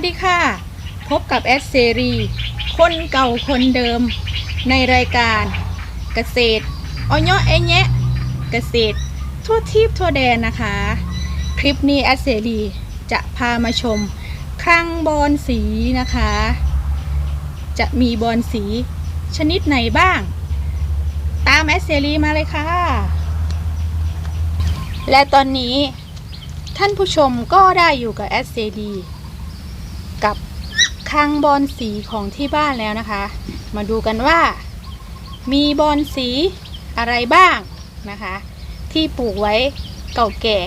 สวัสดีค่ะ พบกับแอดเซรี คนเก่าคนเดิม ในรายการเกษตรอ้อยเอแยะเกษตร ทั่วทิพย์ทั่วแดนนะคะ คลิปนี้แอดเซรี จะพามาชม คลังบอนสีนะคะ จะมีบอนสีชนิดไหนบ้าง ตามแอดเซรีมาเลยค่ะ และตอนนี้ท่านผู้ชมก็ได้อยู่กับแอดเซดี คลังบอลสีของที่บ้านแล้วนะคะ มาดูกันว่า มีบอลสีอะไรบ้างนะคะ ที่ปลูกไว้เก่าแก่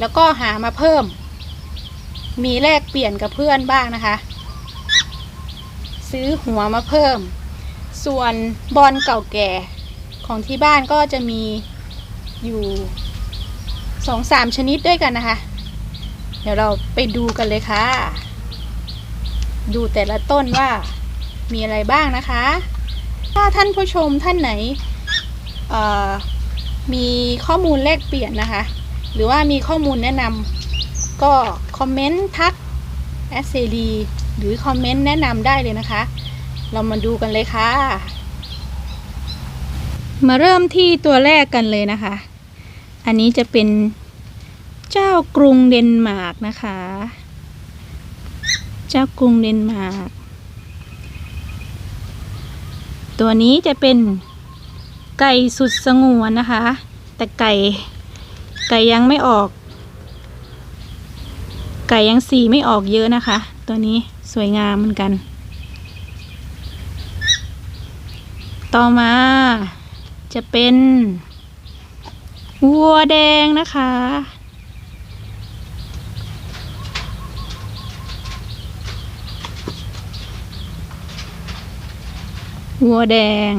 แล้วก็หามาเพิ่ม มีแลกเปลี่ยนกับเพื่อนบ้างนะคะ ซื้อหัวมาเพิ่ม ส่วนบอลเก่าแก่ของที่บ้านก็จะมีอยู่สองสามชนิดด้วยกันนะคะ เดี๋ยวเราไปดูกันเลยค่ะ ดูแต่ละต้นว่ามีอะไรบ้างนะคะ ถ้าท่านผู้ชมท่านไหนมีข้อมูลแลกเปลี่ยนนะคะ หรือว่ามีข้อมูลแนะนำก็คอมเมนต์ทักแอสเซดีหรือคอมเมนต์แนะนำได้เลยนะคะ เรามาดูกันเลยค่ะ มาเริ่มที่ตัวแรกกันเลยนะคะ อันนี้จะเป็นเจ้ากรุงเดนมาร์กนะคะ เจ้ากรุงเดนมาร์กตัวนี้จะเป็นไก่สุดสงวนนะคะ แต่ไก่ไก่ยังไม่ออก ไก่ยังสีไม่ออกเยอะนะคะ ตัวนี้สวยงามเหมือนกัน ต่อมาจะเป็นวัวแดงนะคะ วัวแดง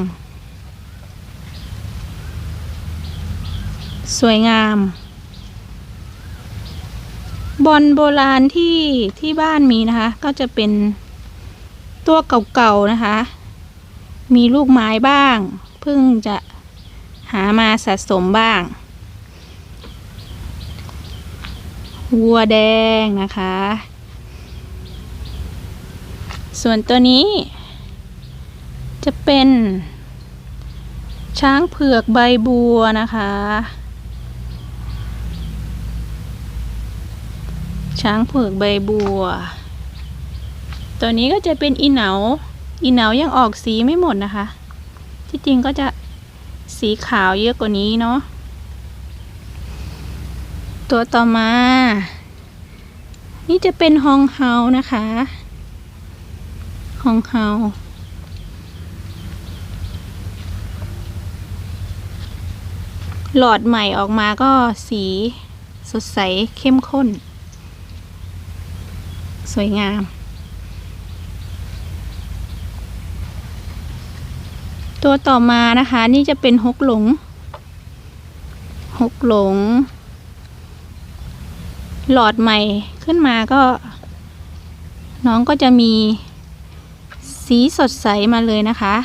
สวยงาม บอลโบราณที่ที่บ้านมีนะคะ ก็จะเป็นตัวเก่าๆนะคะ มีลูกไม้บ้าง เพิ่งจะหามาสะสมบ้าง วัวแดงนะคะ ส่วนตัวนี้ จะเป็น ช้างเผือกใบบัวนะคะ ช้างเผือกใบบัว ตัวนี้ก็จะเป็นอีเหนา อีเหนายังออกสีไม่หมดนะคะ ที่จริงก็จะสีขาวเยอะกว่านี้เนาะ ตัวต่อมา นี่จะเป็นฮองเฮานะคะ ฮองเฮา หลอดใหม่ออกมาก็สีสดใสเข้มข้น สวยงาม ตัวต่อมานะคะนี่จะเป็นฮกหลงฮกหลง หลอดใหม่ขึ้นมาก็ น้องก็จะมีสีสดใสมาเลยนะคะ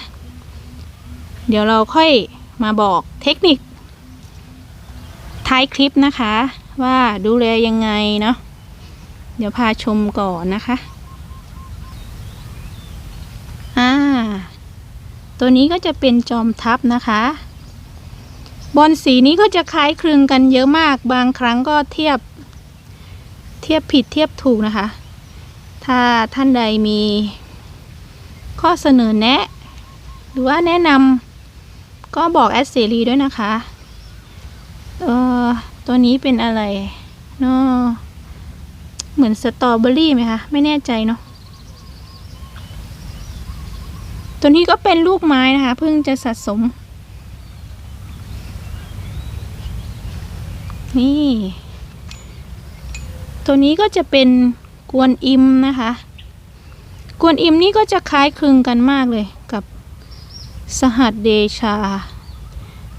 เดี๋ยวเราค่อยมาบอกเทคนิค ท้ายคลิปนะคะ ว่าดูแลยังไงเนาะเดี๋ยวพาชมก่อนนะคะอ่าตัวนี้ก็จะเป็นจอมทัพนะคะบอลสีนี้ก็จะคล้ายคลึงกันเยอะมากบางครั้งก็เทียบ เทียบผิดเทียบถูกนะคะ ถ้าท่านใดมีข้อเสนอแนะ หรือว่าแนะนำก็บอกแอดเสรีด้วยนะคะ เออ ตัวนี้เป็นอะไรเนาะเหมือนสตรอเบอรี่ไหมคะ ไม่แน่ใจเนาะตัวนี้ก็เป็นลูกไม้นะคะ เพิ่งจะสะสม นี่ ตัวนี้ก็จะเป็นกวนอิมนะคะ กวนอิมนี่ก็จะคล้ายคลึงกันมากเลยกับสหัสเดชา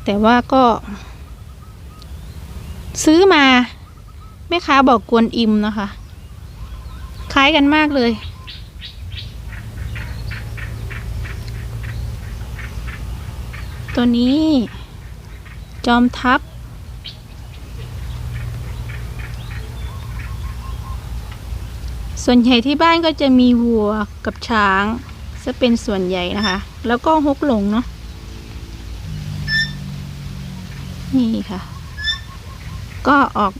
แต่ว่าก็ ซื้อมาแม่ค้าบอกกวนอิมนะคะ คล้ายกันมากเลย ตัวนี้ จอมทัพส่วนใหญ่ที่บ้านก็จะมีวัวกับช้างจะเป็นส่วนใหญ่นะคะ แล้วก็ฮกหลงเนาะนี่ค่ะ ก็ออก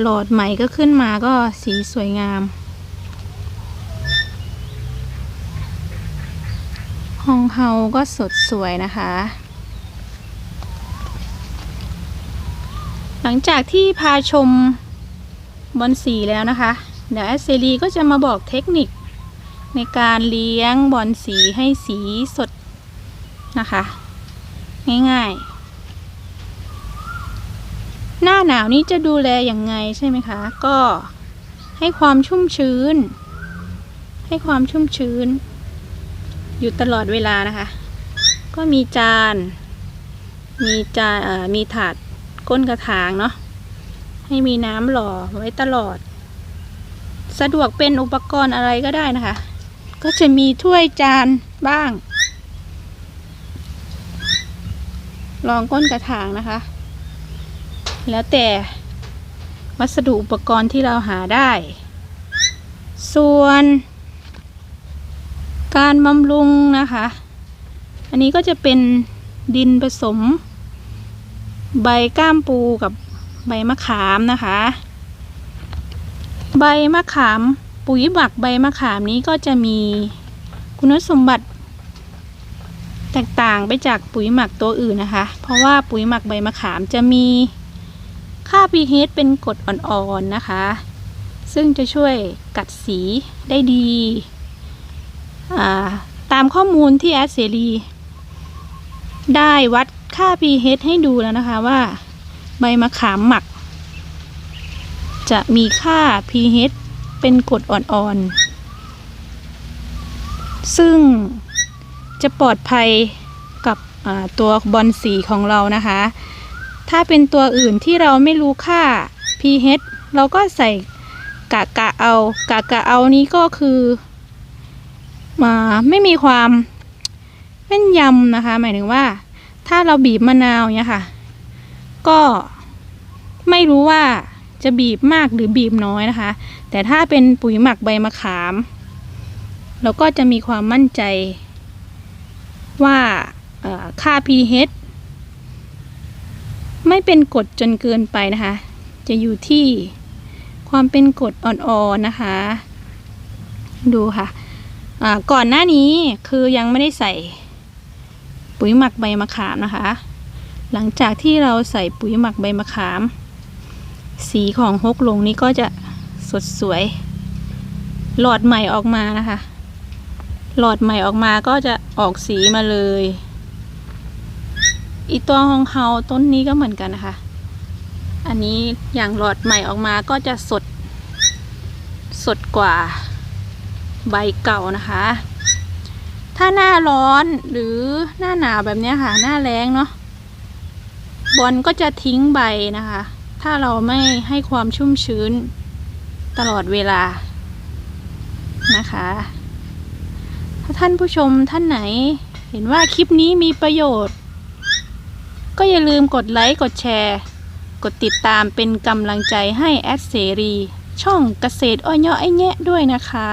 หลอดใหม่ก็ขึ้นมาก็สีสวยงาม ห้องเฮาก็สดสวยนะคะ หลังจากที่พาชมบอลสีแล้วนะคะ เดี๋ยวแอสเซรีก็จะมาบอกเทคนิคในการเลี้ยงบอลสีให้สีสดนะคะ ง่ายๆ หน้าหนาวนี้จะดูแลอย่างไงใช่ไหมคะ ก็ให้ความชุ่มชื้น ให้ความชุ่มชื้น อยู่ตลอดเวลานะคะ ก็มีจาน มีจานมีถาดก้นกระถางเนาะให้มีน้ำหล่อไว้ตลอด สะดวกเป็นอุปกรณ์อะไรก็ได้นะคะ ก็จะมีถ้วยจานบ้าง รองก้นกระถางนะคะ แล้วแต่วัสดุอุปกรณ์ที่เราหาได้ ส่วน การบำรุงนะคะ อันนี้ก็จะเป็นดินผสม ใบก้ามปูกับใบมะขามนะคะ ใบมะขามปุ๋ยหมักใบมะขามนี้ก็จะมีคุณสมบัติ แตกต่างไปจากปุ๋ยหมักตัวอื่นนะคะ เพราะว่าปุ๋ยหมักใบมะขามจะมี ค่า pH เป็นกรดอ่อนๆนะคะ ซึ่งจะช่วยกัดสีได้ดีาตามข้อมูลที่แอดเสรีได้วัดค่า pH ให้ดูแล้วนะคะว่า ใบมะขามหมัก จะมีค่า pH เป็นกรดอ่อนๆ ซึ่งจะปลอดภัยกับตัวบอลสีของเรานะคะ ถ้าเป็นตัวอื่นที่เราไม่รู้ค่า pH เราก็ใส่กะกะเอา กะกะเอานี้ก็คือมาไม่มีความแม่นยำนะคะ หมายถึงว่า ถ้าเราบีบมะนาวเนี่ยค่ะ ก็ไม่รู้ว่าจะบีบมากหรือบีบน้อยนะคะ แต่ถ้าเป็นปุ๋ยหมักใบมะขาม เราก็จะมีความมั่นใจว่าเอ่อค่า pH ไม่เป็นกรดจนเกินไปนะคะ จะอยู่ที่ความเป็นกรดอ่อนๆนะคะ ดูค่ะก่อนหน้านี้คือยังไม่ได้ใส่ปุ๋ยหมักใบมะขามนะคะ หลังจากที่เราใส่ปุ๋ยหมักใบมะขาม สีของฮกลงนี้ก็จะสดสวย หลอดใหม่ออกมานะคะ หลอดใหม่ออกมาก็จะออกสีมาเลย อีตัวฮองเฮาต้นนี้ก็เหมือนกันนะคะ อันนี้อย่างหลอดใหม่ออกมาก็จะสด สดกว่าใบเก่านะคะ ถ้าหน้าร้อนหรือหน้าหนาวแบบนี้ค่ะ หน้าแรงเนาะ บอลก็จะทิ้งใบนะคะ ถ้าเราไม่ให้ความชุ่มชื้นตลอดเวลานะคะ ถ้าท่านผู้ชมท่านไหน เห็นว่าคลิปนี้มีประโยชน์ ก็อย่าลืมกดไลค์ กดแชร์ กดติดตามเป็นกำลังใจให้แอดเสรี ช่องเกษตรอ้อยเยาะไอแงะด้วยนะคะ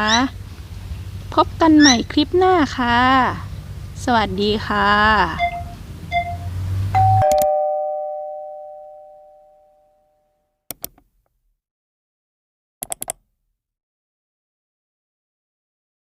พบกันใหม่คลิปหน้าค่ะ สวัสดีค่ะ